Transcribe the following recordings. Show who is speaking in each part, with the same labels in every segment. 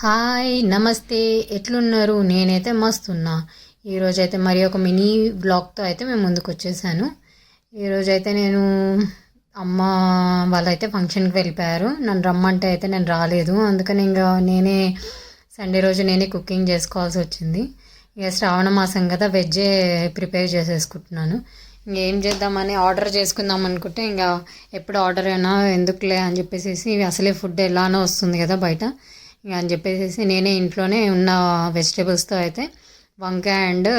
Speaker 1: Hi నమస్తే. ఎట్లున్నారు? నేనైతే మస్తున్నా. ఈరోజు అయితే మరి ఒక మినీ బ్లాగ్తో అయితే మేము ముందుకు వచ్చేసాను. ఈరోజు అయితే నేను అమ్మ వాళ్ళైతే ఫంక్షన్కి వెళ్ళిపోయారు. నన్ను రమ్మంటే అయితే నేను రాలేదు. అందుకని ఇంకా నేనే సండే రోజు నేనే కుకింగ్ చేసుకోవాల్సి వచ్చింది. ఇక శ్రావణ మాసం కదా వెజ్జే ప్రిపేర్ చేసేసుకుంటున్నాను. ఇంకేం చేద్దామని ఆర్డర్ చేసుకుందాం అనుకుంటే ఇంకా ఎప్పుడు ఆర్డర్ అయినా ఎందుకులే అని చెప్పేసి అసలే ఫుడ్ ఎలానో వస్తుంది కదా బయట. అని చెప్పేసి నేనే ఇంట్లోనే ఉన్న వెజిటేబుల్స్తో అయితే వంకాయ అండ్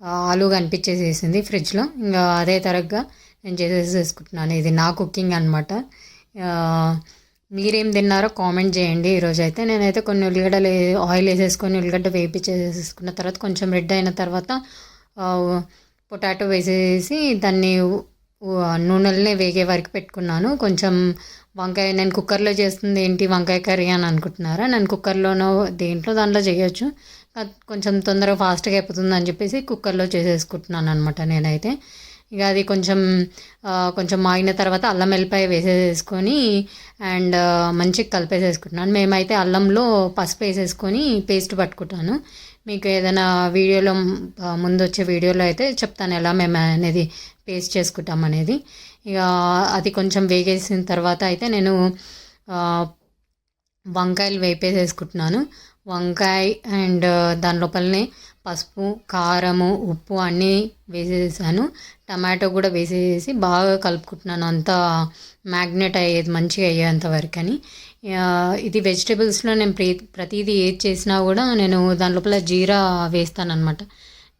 Speaker 1: ఆలు కనిపించేసేసింది ఫ్రిడ్జ్లో. ఇంకా అదే తరగ్గా నేను చేసేసుకుంటున్నాను ఇది నా కుకింగ్ అనమాట మీరేం తిన్నారో కామెంట్ చేయండి. ఈరోజు అయితే నేనైతే కొన్ని ఉల్లిగడ్డలు ఆయిల్ వేసేసుకొని ఉల్లిగడ్డ వేపించేసేసుకున్న తర్వాత కొంచెం రెడ్ అయిన తర్వాత పొటాటో వేసేసి దాన్ని నూనెలనే వేగే వరకు పెట్టుకున్నాను. కొంచెం వంకాయ నేను కుక్కర్లో చేస్తుంది ఏంటి వంకాయ కర్రీ అని అనుకుంటున్నారా? నేను కుక్కర్లోనో దేంట్లో దాంట్లో చేయొచ్చు. కొంచెం తొందరగా ఫాస్ట్గా అయిపోతుంది అని చెప్పేసి కుక్కర్లో చేసేసుకుంటున్నాను అనమాట నేనైతే. ఇక అది కొంచెం కొంచెం మాగిన తర్వాత అల్లం వెల్లిపాయ వేసేసుకొని అండ్ మంచిగా కలిపేసేసుకుంటున్నాను. మేమైతే అల్లంలో పసుపు వేసేసుకొని పేస్ట్ పట్టుకుంటాను. మీకు ఏదైనా వీడియోలో ముందు వచ్చే వీడియోలో అయితే చెప్తాను ఎలా మేము అనేది పేస్ట్ చేసుకుంటాం అనేది. ఇక అది కొంచెం వేగేసిన తర్వాత అయితే నేను వంకాయలు వేపేసేసుకుంటున్నాను. వంకాయ అండ్ దాని లోపలనే పసుపు కారము ఉప్పు అన్నీ వేసేసాను టమాటో కూడా వేసేసి బాగా కలుపుకుంటున్నాను. అంతా మ్యాగ్నెట్ అయ్యేది మంచిగా అయ్యేంత వరకు అని ఇది వెజిటేబుల్స్లో నేను ప్రతి ప్రతిదీ ఏది చేసినా కూడా నేను దాని లోపల జీరా వేస్తానమాట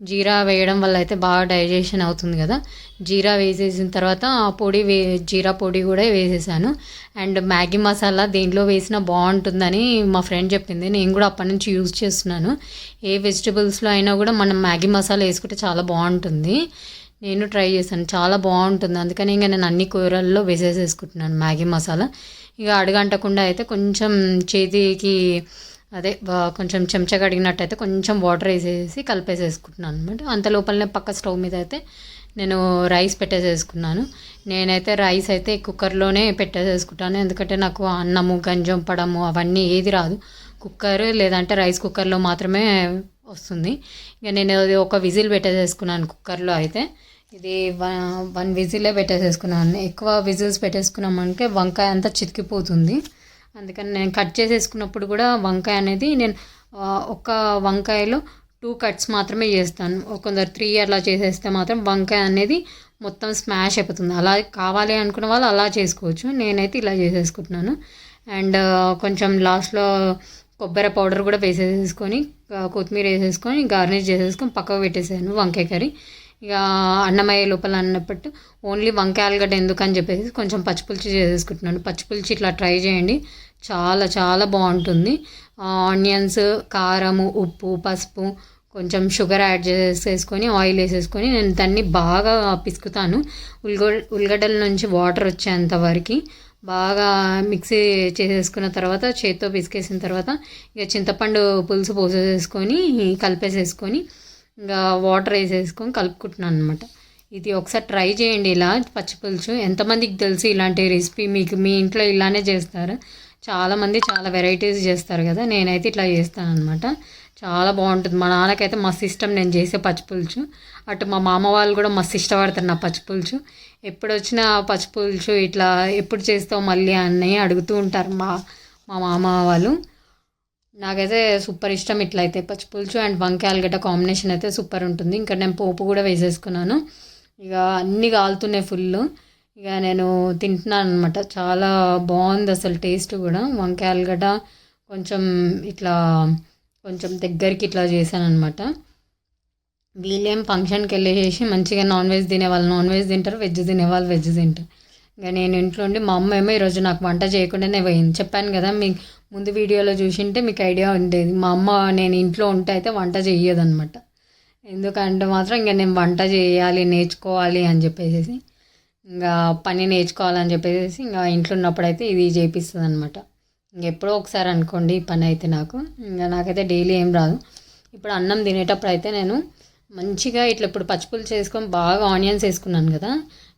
Speaker 1: జీరా వేయడం వల్ల అయితే బాగా డైజెషన్ అవుతుంది కదా. జీరా వేసేసిన తర్వాత ఆ పొడి వే జీరా పొడి కూడా వేసేసాను. అండ్ మ్యాగీ మసాలా దేంట్లో వేసినా బాగుంటుందని మా ఫ్రెండ్ చెప్పింది. నేను కూడా అప్పటి నుంచి యూజ్ చేస్తున్నాను. ఏ వెజిటబుల్స్లో అయినా కూడా మనం మ్యాగీ మసాలా వేసుకుంటే చాలా బాగుంటుంది. నేను ట్రై చేశాను. చాలా బాగుంటుంది. అందుకని ఇంకా నేను అన్ని కూరల్లో వేసేసేసుకుంటున్నాను మ్యాగీ మసాలా. ఇక అడగంటకుండా అయితే కొంచెం చేతికి అదే కొంచెం చెంచా కడిగినట్టయితే కొంచెం వాటర్ వేసేసి కలిపేసేసుకుంటున్నాను అనమాట అంత లోపలనే పక్క స్టవ్ మీద అయితే నేను రైస్ పెట్టేసేసుకున్నాను. నేనైతే రైస్ అయితే కుక్కర్లోనే పెట్టేసేసుకుంటాను. ఎందుకంటే నాకు అన్నము గంజం పడము అవన్నీ ఏది రాదు. కుక్కర్ లేదంటే రైస్ కుక్కర్లో మాత్రమే వస్తుంది. ఇక నేను అది ఒక విజిల్ పెట్టేసేసుకున్నాను కుక్కర్లో అయితే. ఇది వన్ విజిలే పెట్టేసేసుకున్నాను. ఎక్కువ విజిల్స్ పెట్టేసుకున్నామంటే వంకాయ అంతా చితికిపోతుంది. అందుకని నేను కట్ చేసేసుకున్నప్పుడు కూడా వంకాయ అనేది నేను ఒక వంకాయలో టూ కట్స్ మాత్రమే చేస్తాను. కొందరు త్రీ అలా చేసేస్తే మాత్రం వంకాయ అనేది మొత్తం స్మాష్ అయిపోతుంది. అలా కావాలి అనుకున్న వాళ్ళు అలా చేసుకోవచ్చు. నేనైతే ఇలా చేసేసుకుంటున్నాను. అండ్ కొంచెం లాస్ట్లో కొబ్బరి పౌడర్ కూడా వేసేసుకొని కొత్తిమీర వేసేసుకొని గార్నిష్ చేసేసుకొని పక్కకు పెట్టేసాను వంకాయ కర్రీ. ఇక అన్నమయ్య లోపల అన్నప్పుడు ఓన్లీ వంకాయ ఆలుగడ్డ ఎందుకని చెప్పేసి కొంచెం పచ్చిపులుచి చేసేసుకుంటున్నాను పచ్చిపులుచి ఇట్లా ట్రై చేయండి. చాలా చాలా బాగుంటుంది. ఆనియన్స్ కారము ఉప్పు పసుపు కొంచెం షుగర్ యాడ్ చేసేసుకొని ఆయిల్ వేసేసుకొని నేను దాన్ని బాగా పిసుకుతాను. ఉల్లిగడ్డ ఉల్లిగడ్డల నుంచి వాటర్ వచ్చేంత వరకు బాగా మిక్సీ చేసేసుకున్న తర్వాత చేత్తో పిసికేసిన తర్వాత ఇక చింతపండు పులుసు పోసేసుకొని కలిపేసేసుకొని ఇంకా వాటర్ వేసేసుకొని కలుపుకుంటున్నాను అనమాట ఇది ఒకసారి ట్రై చేయండి ఇలా పచ్చిపులుసు ఎంతమందికి తెలుసు ఇలాంటి రెసిపీ? మీకు మీ ఇంట్లో ఇలానే చేస్తారు. చాలామంది చాలా వెరైటీస్ చేస్తారు కదా. నేనైతే ఇట్లా చేస్తాను అనమాట చాలా బాగుంటుంది. మా నాన్నకైతే మస్తు ఇష్టం నేను చేసే పచ్చిపులుసు అటు మా మామ వాళ్ళు కూడా మస్తు ఇష్టపడతారు నా పచ్చిపులుసు ఎప్పుడు వచ్చినా పచ్చిపులుసు ఇట్లా ఎప్పుడు చేస్తావు మళ్ళీ అని అడుగుతూ ఉంటారు మా మా మామ వాళ్ళు. నాకైతే సూపర్ ఇష్టం ఇట్లయితే. పచ్చిపులుసు అండ్ వంకాయ ఆలుగడ్డ కాంబినేషన్ అయితే సూపర్ ఉంటుంది. ఇంకా నేను పోపు కూడా వేసేసుకున్నాను. ఇక అన్నీ కాలుతున్నాయి ఫుల్ ఇక నేను తింటున్నాను అనమాట చాలా బాగుంది అసలు టేస్ట్ కూడా. వంకాయ ఆలుగడ్డ కొంచెం ఇట్లా కొంచెం దగ్గరికి ఇట్లా చేశాను అనమాట వీళ్ళేం ఫంక్షన్కి వెళ్ళేసి మంచిగా నాన్ వెజ్ తినేవాళ్ళు నాన్ వెజ్ తింటారు వెజ్ తినేవాళ్ళు వెజ్ తింటారు. ఇంకా నేను ఇంట్లో ఉండి మా అమ్మ ఏమో ఈరోజు నాకు వంట చేయకుండానే పోయింది. చెప్పాను కదా మీ ముందు వీడియోలో చూసింటే మీకు ఐడియా ఉండేది. మా అమ్మ నేను ఇంట్లో ఉంటే అయితే వంట చేయదనమాట ఎందుకంటే మాత్రం ఇంకా నేను వంట చేయాలి నేర్చుకోవాలి అని చెప్పేసి ఇంకా పని నేర్చుకోవాలని చెప్పేసి ఇంకా ఇంట్లో ఉన్నప్పుడు అయితే ఇది చేపిస్తుంది అనమాట ఇంకెప్పుడో ఒకసారి అనుకోండి ఈ పని అయితే నాకు. ఇంకా నాకైతే డైలీ ఏం రాదు. ఇప్పుడు అన్నం తినేటప్పుడు అయితే నేను మంచిగా ఇట్లా ఇప్పుడు పచ్చిపులు చేసుకొని బాగా ఆనియన్స్ వేసుకున్నాను కదా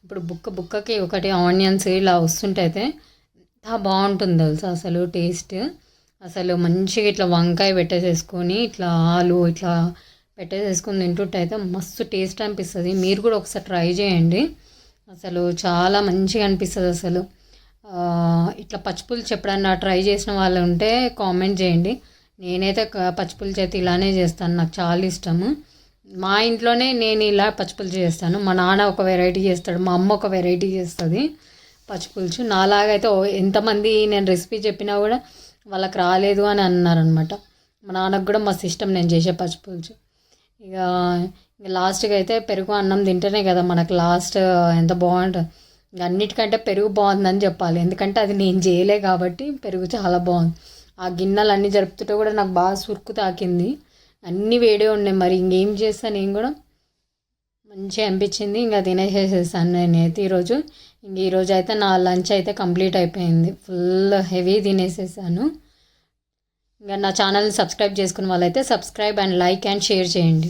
Speaker 1: ఇప్పుడు బుక్క బుక్కకి ఒకటి ఆనియన్స్ ఇలా వస్తుంటే అయితే బాగుంటుంది తెలుసా అసలు టేస్ట్. అసలు మంచిగా ఇట్లా వంకాయ పెట్టేసేసుకొని ఇట్లా ఆలు ఇట్లా పెట్టేసేసుకొని తింటుంటే అయితే మస్తు టేస్ట్ అనిపిస్తుంది. మీరు కూడా ఒకసారి ట్రై చేయండి. అసలు చాలా మంచిగా అనిపిస్తుంది అసలు. ఇట్లా పచ్చిపులుసు ఎప్పుడన్నా ట్రై చేసిన వాళ్ళు ఉంటే కామెంట్ చేయండి. నేనైతే క- పచ్చిపులుసు అయితే ఇలానే చేస్తాను. నాకు చాలా ఇష్టము. మా ఇంట్లోనే నేను ఇలా పచ్చిపులుసు చేస్తాను. మా నాన్న ఒక వెరైటీ చేస్తాడు మా అమ్మ ఒక వెరైటీ చేస్తుంది పచ్చిపులుసు. నాలాగైతే ఎంతమంది నేను రెసిపీ చెప్పినా కూడా వాళ్ళకి రాలేదు అని అన్నారనమాట. మా నాన్నకు కూడా మా సిస్టమ్ నేను చేసే పచ్చిపులుసు. ఇక ఇక లాస్ట్కి అయితే పెరుగు అన్నం తింటేనే కదా మనకు లాస్ట్ ఎంత బాగుంటుంది ఇంక అన్నిటికంటే పెరుగు బాగుందని చెప్పాలి. ఎందుకంటే అది నేను చేయలే కాబట్టి పెరుగు చాలా బాగుంది. ఆ గిన్నెలు అన్నీ జరుపుతుంటే కూడా నాకు బాగా సురుకు తాకింది. అన్నీ వేడే ఉన్నాయి మరి ఇంకేం చేస్తాను నేను కూడా? మంచిగా అనిపించింది. ఇంకా తినేసేసేసాను నేనైతే ఈరోజు. ఇంక ఈరోజు అయితే నా లంచ్ అయితే కంప్లీట్ అయిపోయింది. ఫుల్ హెవీ తినేసేసాను. ఇంకా నా ఛానల్ని సబ్స్క్రైబ్ చేసుకున్న వాళ్ళైతే subscribe and like and share చేయండి.